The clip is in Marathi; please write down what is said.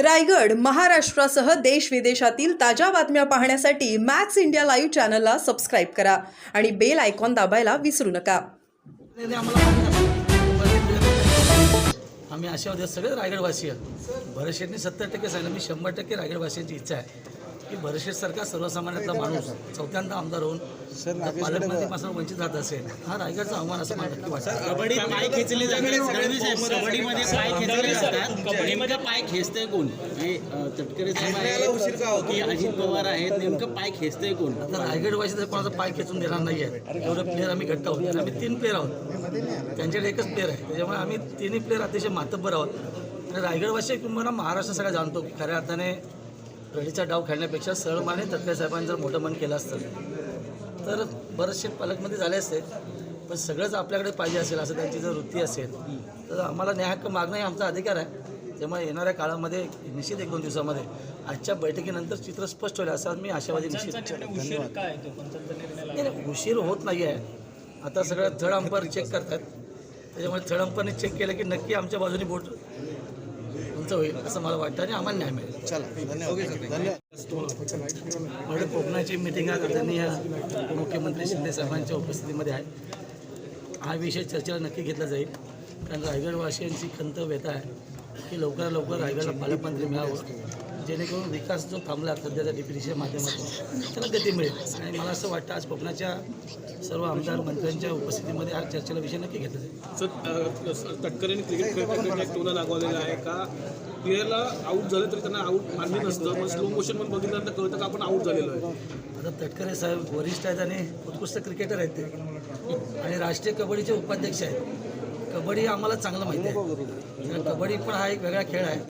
रायगड महाराष्ट्रासह देश विदेशातील ताज्या बातम्या पाहण्यासाठी मॅक्स इंडिया लाईव्ह चॅनलला सबस्क्राईब करा आणि बेल आयकॉन दाबायला विसरू नका. आम्ही आशावादी आहोत, सगळे रायगडवासी आहेत. भरतशेठने सत्तर टक्के सांगितलं मी शंभर टक्के रायगडवासियांची इच्छा आहे. की भरतशेठसारखा सर्वसामान्यातला माणूस चौथ्यांदा आमदार होऊन पालकमंत्रीपासून वंचित राहत असेल. हा रायगडचा आव्हान असं मला नक्की वाटतं. कबड्डी पाय खेचले जातात. कबड्डीमध्ये पाय खेचले जातात. नेमकं पाय खेचतंय कोण? हे तटकरे की अजित पवार आहेत नेमकं पाय खेचतंय कोण? आता रायगडवासी तर कोणाचा पाय खेचून देणार नाही आहे एवढं प्लेअर आम्ही घट्ट आहोत. आम्ही तीन प्लेअर आहोत. त्यांच्याकडे एकच प्लेअर आहे. त्याच्यामुळे आम्ही तिन्ही प्लेअर अतिशय मातब्बर आहोत. आणि रायगडवासी किंवा महाराष्ट्र सगळा जाणतो की खऱ्या अर्थाने रडीचा डाव खेळण्यापेक्षा सरळमाने तटकरे साहेबांनी जर मोठं मन केलं असतं. तर बरेचसे पालकमंत्री झाले असते पण सगळंच आपल्याकडे पाहिजे असेल असं त्यांची जर वृत्ती असेल तर आम्हाला न्याय हक्क मागणं हे आमचा अधिकार आहे. त्यामुळे येणाऱ्या काळामध्ये निश्चित एक दोन दिवसामध्ये आजच्या बैठकीनंतर चित्र स्पष्ट होईल असं मी आशावादी निश्चित नाही, उशीर होत नाही आहे आता सगळं थर्ड अंपायर चेक करतात. त्याच्यामुळे थर्ड अंपायरने चेक केलं की नक्की आमच्या बाजूने बोट उंच होईल असं मला वाटतं आणि आम्हाला न्याय मिळेल. म्हणजे कोकणाची मिटिंग आज त्यांनी या उपमुख्यमंत्री शिंदे साहेबांच्या उपस्थितीमध्ये आहे. हा विषय चर्चेला नक्की घेतला जाईल कारण रायगडवासियांची खंत व्यथा आहे. की लवकरात लवकर रायगडला पालकमंत्री मिळावं. जेणेकरून विकास जो थांबला सध्याच्या डीपीडीच्या माध्यमातून त्याला गती मिळेल. आणि मला असं वाटतं आज कोकणाच्या सर्व आमदार मंत्र्यांच्या उपस्थितीमध्ये हा चर्चेला विषय नक्की घेतला जाईल. तटकरेने क्रिकेट खेळताना एक टोला दाखवलेला आहे का? प्लेयरला आऊट झालं तरी त्यांना आऊट मान्य नसतं. मग स्लो मोशन पण बघितल्यानंतर कळतं का आपण आऊट झालेलो आहे? आता तटकरे साहेब वरिष्ठ आहेत आणि उत्कृष्ट क्रिकेटर आहेत ते. आणि राष्ट्रीय कबड्डीचे उपाध्यक्ष आहेत. कबड्डी आम्हाला चांगलं माहिती आहे. कबड्डी पण हा एक वेगळा खेळ आहे.